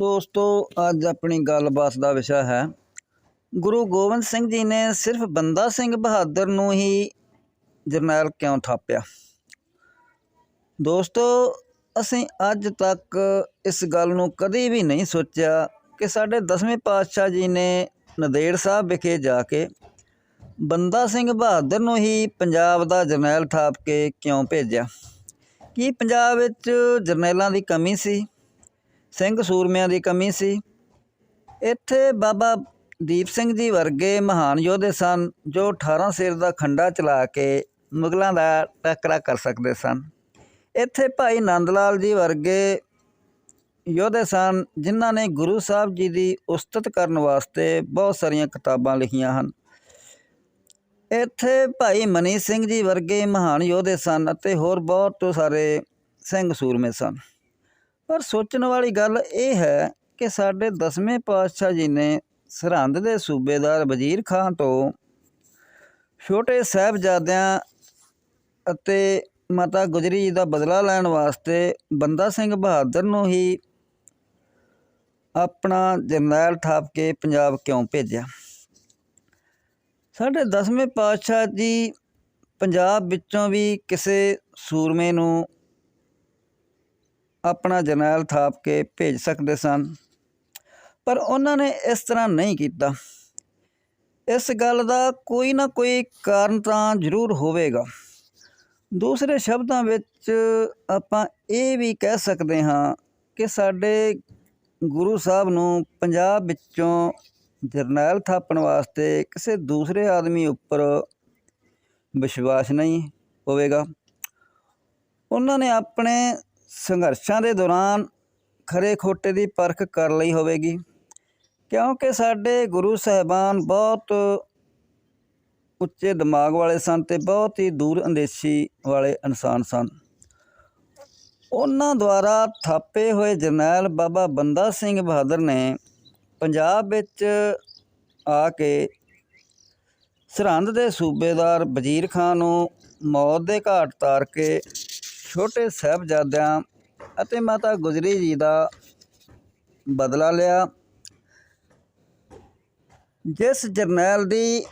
ਦੋਸਤੋ, ਅੱਜ ਆਪਣੀ ਗੱਲਬਾਤ ਦਾ ਵਿਸ਼ਾ ਹੈ। ਗੁਰੂ ਗੋਬਿੰਦ ਸਿੰਘ ਜੀ ਨੇ ਸਿਰਫ ਬੰਦਾ ਸਿੰਘ ਬਹਾਦਰ ਨੂੰ ਹੀ ਜਰਨੈਲ ਕਿਉਂ ਥਾਪਿਆ? ਦੋਸਤੋ, ਅਸੀਂ ਅੱਜ ਤੱਕ ਇਸ ਗੱਲ ਨੂੰ ਕਦੇ ਵੀ ਨਹੀਂ ਸੋਚਿਆ ਕਿ ਸਾਡੇ ਦਸਵੇਂ ਪਾਤਸ਼ਾਹ ਜੀ ਨੇ ਨੰਦੇੜ ਸਾਹਿਬ ਵਿਖੇ ਜਾ ਕੇ ਬੰਦਾ ਸਿੰਘ ਬਹਾਦਰ ਨੂੰ ਹੀ ਪੰਜਾਬ ਦਾ ਜਰਨੈਲ ਥਾਪ ਕੇ ਕਿਉਂ ਭੇਜਿਆ? ਕੀ ਪੰਜਾਬ ਵਿੱਚ ਜਰਨੈਲਾਂ ਦੀ ਕਮੀ ਸੀ? ਸਿੰਘ ਸੂਰਮਿਆਂ ਦੀ ਕਮੀ ਸੀ। ਇੱਥੇ ਬਾਬਾ ਦੀਪ ਸਿੰਘ ਜੀ ਵਰਗੇ ਮਹਾਨ ਯੋਧੇ ਸਨ, ਜੋ 18 ਸਿਰ ਦਾ ਖੰਡਾ ਚਲਾ ਕੇ ਮੁਗਲਾਂ ਦਾ ਟੱਕਰਾ ਕਰ ਸਕਦੇ ਸਨ। ਇੱਥੇ ਭਾਈ ਨੰਦ ਲਾਲ ਜੀ ਵਰਗੇ ਯੋਧੇ ਸਨ, ਜਿਨ੍ਹਾਂ ਨੇ ਗੁਰੂ ਸਾਹਿਬ ਜੀ ਦੀ ਉਸਤਤ ਕਰਨ ਵਾਸਤੇ ਬਹੁਤ ਸਾਰੀਆਂ ਕਿਤਾਬਾਂ ਲਿਖੀਆਂ ਹਨ। ਇੱਥੇ ਭਾਈ ਮਨੀ ਸਿੰਘ ਜੀ ਵਰਗੇ ਮਹਾਨ ਯੋਧੇ ਸਨ ਅਤੇ ਹੋਰ ਬਹੁਤ ਸਾਰੇ ਸਿੰਘ ਸੂਰਮੇ ਸਨ। ਪਰ ਸੋਚਣ ਵਾਲੀ ਗੱਲ ਇਹ ਹੈ ਕਿ ਸਾਡੇ ਦਸਵੇਂ ਪਾਤਸ਼ਾਹ ਜੀ ਨੇ ਸਰਹੰਦ ਦੇ ਸੂਬੇਦਾਰ ਵਜ਼ੀਰ ਖਾਨ ਤੋਂ ਛੋਟੇ ਸਾਹਿਬਜ਼ਾਦਿਆਂ ਅਤੇ ਮਾਤਾ ਗੁਜਰੀ ਜੀ ਦਾ ਬਦਲਾ ਲੈਣ ਵਾਸਤੇ ਬੰਦਾ ਸਿੰਘ ਬਹਾਦਰ ਨੂੰ ਹੀ ਆਪਣਾ ਜਰਨੈਲ ਥਾਪ ਕੇ ਪੰਜਾਬ ਕਿਉਂ ਭੇਜਿਆ? ਸਾਡੇ ਦਸਵੇਂ ਪਾਤਸ਼ਾਹ ਜੀ ਪੰਜਾਬ ਵਿੱਚੋਂ ਵੀ ਕਿਸੇ ਸੂਰਮੇ ਨੂੰ ਆਪਣਾ ਜਰਨੈਲ ਥਾਪ ਕੇ ਭੇਜ ਸਕਦੇ ਸਨ। ਪਰ ਉਹਨਾਂ ਨੇ ਇਸ ਤਰ੍ਹਾਂ ਨਹੀਂ ਕੀਤਾ। ਇਸ ਗੱਲ ਦਾ ਕੋਈ ਨਾ ਕੋਈ ਕਾਰਨ ਤਾਂ ਜ਼ਰੂਰ ਹੋਵੇਗਾ। ਦੂਸਰੇ ਸ਼ਬਦਾਂ ਵਿੱਚ ਆਪਾਂ ਇਹ ਵੀ ਕਹਿ ਸਕਦੇ ਹਾਂ ਕਿ ਸਾਡੇ ਗੁਰੂ ਸਾਹਿਬ ਨੂੰ ਪੰਜਾਬ ਵਿੱਚੋਂ ਜਰਨੈਲ ਥਾਪਣ ਵਾਸਤੇ ਕਿਸੇ ਦੂਸਰੇ ਆਦਮੀ ਉੱਪਰ ਵਿਸ਼ਵਾਸ ਨਹੀਂ ਹੋਵੇਗਾ। ਉਹਨਾਂ ਨੇ ਆਪਣੇ ਸੰਘਰਸ਼ਾਂ ਦੇ ਦੌਰਾਨ ਖਰੇ ਖੋਟੇ ਦੀ ਪਰਖ ਕਰ ਲਈ ਹੋਵੇਗੀ। ਕਿਉਂਕਿ ਸਾਡੇ ਗੁਰੂ ਸਾਹਿਬਾਨ ਬਹੁਤ ਉੱਚੇ ਦਿਮਾਗ ਵਾਲੇ ਸਨ ਤੇ ਬਹੁਤ ਹੀ ਦੂਰ ਅੰਦੇਸ਼ੀ ਵਾਲੇ ਇਨਸਾਨ ਸਨ। ਉਹਨਾਂ ਦੁਆਰਾ ਥਾਪੇ ਹੋਏ ਜਰਨੈਲ ਬਾਬਾ ਬੰਦਾ ਸਿੰਘ ਬਹਾਦਰ ਨੇ ਪੰਜਾਬ ਵਿੱਚ ਆ ਕੇ ਸਰਹੰਦ ਦੇ ਸੂਬੇਦਾਰ ਵਜ਼ੀਰ ਖਾਨ ਨੂੰ ਮੌਤ ਦੇ ਘਾਟ ਤਾਰ ਕੇ ਛੋਟੇ ਸਾਹਿਬਜ਼ਾਦਿਆਂ ਅਤੇ ਮਾਤਾ ਗੁਜਰੀ ਜੀ ਦਾ ਬਦਲਾ ਲਿਆ। ਜਿਸ ਜਰਨੈਲ ਦੀ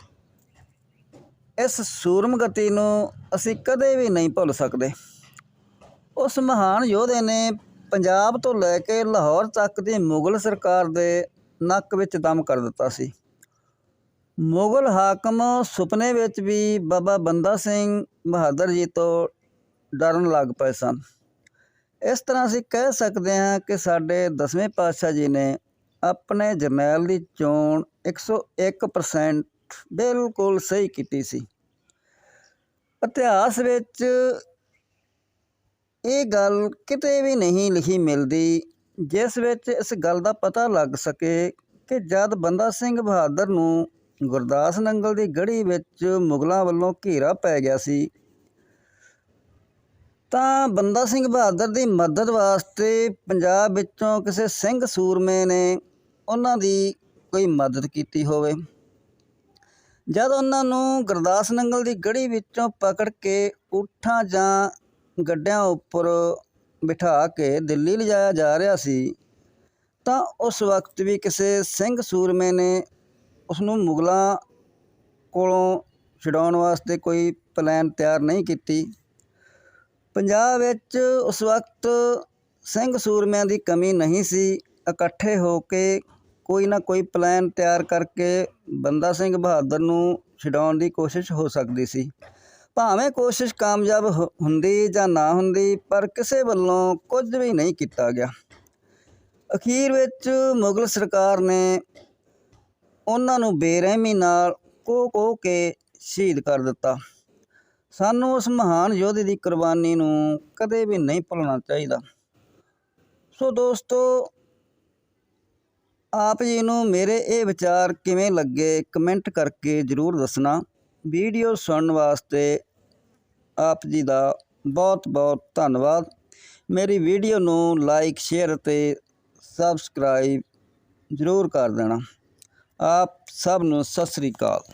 ਇਸ ਸੂਰਮਗਤੀ ਨੂੰ ਅਸੀਂ ਕਦੇ ਵੀ ਨਹੀਂ ਭੁੱਲ ਸਕਦੇ। ਉਸ ਮਹਾਨ ਯੋਧੇ ਨੇ ਪੰਜਾਬ ਤੋਂ ਲੈ ਕੇ ਲਾਹੌਰ ਤੱਕ ਦੀ ਮੁਗਲ ਸਰਕਾਰ ਦੇ ਨੱਕ ਵਿੱਚ ਦਮ ਕਰ ਦਿੱਤਾ ਸੀ। ਮੁਗਲ ਹਾਕਮ ਸੁਪਨੇ ਵਿੱਚ ਵੀ ਬਾਬਾ ਬੰਦਾ ਸਿੰਘ ਬਹਾਦਰ ਜੀ ਤੋਂ ਡਰਨ ਲੱਗ ਪਏ ਸਨ। ਇਸ ਤਰ੍ਹਾਂ ਅਸੀਂ ਕਹਿ ਸਕਦੇ ਹਾਂ ਕਿ ਸਾਡੇ ਦਸਵੇਂ ਪਾਤਸ਼ਾਹ ਜੀ ਨੇ ਆਪਣੇ ਜਰਨੈਲ ਦੀ ਚੋਣ 101% ਬਿਲਕੁਲ ਸਹੀ ਕੀਤੀ ਸੀ। ਇਤਿਹਾਸ ਵਿੱਚ ਇਹ ਗੱਲ ਕਿਤੇ ਵੀ ਨਹੀਂ ਲਿਖੀ ਮਿਲਦੀ ਜਿਸ ਵਿੱਚ ਇਸ ਗੱਲ ਦਾ ਪਤਾ ਲੱਗ ਸਕੇ ਕਿ ਜਦ ਬੰਦਾ ਸਿੰਘ ਬਹਾਦਰ ਨੂੰ ਗੁਰਦਾਸ ਨੰਗਲ ਦੀ ਗੜੀ ਵਿੱਚ ਮੁਗਲਾਂ ਵੱਲੋਂ ਘੇਰਾ ਪੈ ਗਿਆ ਸੀ ਤਾਂ ਬੰਦਾ ਸਿੰਘ ਬਹਾਦਰ ਦੀ ਮਦਦ ਵਾਸਤੇ ਪੰਜਾਬ ਵਿੱਚੋਂ ਕਿਸੇ ਸਿੰਘ ਸੂਰਮੇ ਨੇ ਉਹਨਾਂ ਦੀ ਕੋਈ ਮਦਦ ਕੀਤੀ ਹੋਵੇ। ਜਦ ਉਹਨਾਂ ਨੂੰ ਗੁਰਦਾਸ ਨੰਗਲ ਦੀ ਗੜੀ ਵਿੱਚੋਂ ਪਕੜ ਕੇ ਊਠਾਂ ਜਾਂ ਗੱਡਿਆਂ ਉੱਪਰ ਬਿਠਾ ਕੇ ਦਿੱਲੀ ਲਿਜਾਇਆ ਜਾ ਰਿਹਾ ਸੀ, ਤਾਂ ਉਸ ਵਕਤ ਵੀ ਕਿਸੇ ਸਿੰਘ ਸੂਰਮੇ ਨੇ ਉਸ ਨੂੰ ਮੁਗਲਾਂ ਕੋਲੋਂ ਛਡਾਉਣ ਵਾਸਤੇ ਕੋਈ ਪਲਾਨ ਤਿਆਰ ਨਹੀਂ ਕੀਤੀ। ਪੰਜਾਬ ਵਿੱਚ ਉਸ ਵਕਤ ਸਿੰਘ ਸੂਰਮਿਆਂ ਦੀ ਕਮੀ ਨਹੀਂ ਸੀ। ਇਕੱਠੇ ਹੋ ਕੇ ਕੋਈ ਨਾ ਕੋਈ ਪਲਾਨ ਤਿਆਰ ਕਰਕੇ ਬੰਦਾ ਸਿੰਘ ਬਹਾਦਰ ਨੂੰ ਛਡਾਉਣ ਦੀ ਕੋਸ਼ਿਸ਼ ਹੋ ਸਕਦੀ ਸੀ। ਭਾਵੇਂ ਕੋਸ਼ਿਸ਼ ਕਾਮਯਾਬ ਹੁ- ਹੁੰਦੀ ਜਾਂ ਨਾ ਹੁੰਦੀ, ਪਰ ਕਿਸੇ ਵੱਲੋਂ ਕੁਝ ਵੀ ਨਹੀਂ ਕੀਤਾ ਗਿਆ। ਅਖੀਰ ਵਿੱਚ ਮੁਗਲ ਸਰਕਾਰ ਨੇ ਉਹਨਾਂ ਨੂੰ ਬੇਰਹਿਮੀ ਨਾਲ ਕੋ ਕੋ ਕੇ ਸ਼ਹੀਦ ਕਰ ਦਿੱਤਾ। ਸਾਨੂੰ ਉਸ ਮਹਾਨ ਯੋਧੇ ਦੀ ਕੁਰਬਾਨੀ ਨੂੰ ਕਦੇ ਵੀ ਨਹੀਂ ਭੁੱਲਣਾ ਚਾਹੀਦਾ। ਸੋ ਦੋਸਤੋ, ਆਪ ਜੀ ਨੂੰ ਮੇਰੇ ਇਹ ਵਿਚਾਰ ਕਿਵੇਂ ਲੱਗੇ ਕਮੈਂਟ ਕਰਕੇ ਜਰੂਰ ਦੱਸਣਾ। ਵੀਡੀਓ ਸੁਣਨ ਵਾਸਤੇ ਆਪ ਜੀ ਦਾ ਬਹੁਤ ਬਹੁਤ ਧੰਨਵਾਦ। ਮੇਰੀ ਵੀਡੀਓ ਨੂੰ ਲਾਈਕ, ਸ਼ੇਅਰ ਅਤੇ ਸਬਸਕ੍ਰਾਈਬ ਜ਼ਰੂਰ ਕਰ ਦੇਣਾ। ਆਪ ਸਭ ਨੂੰ ਸਤਿ ਸ੍ਰੀ ਅਕਾਲ।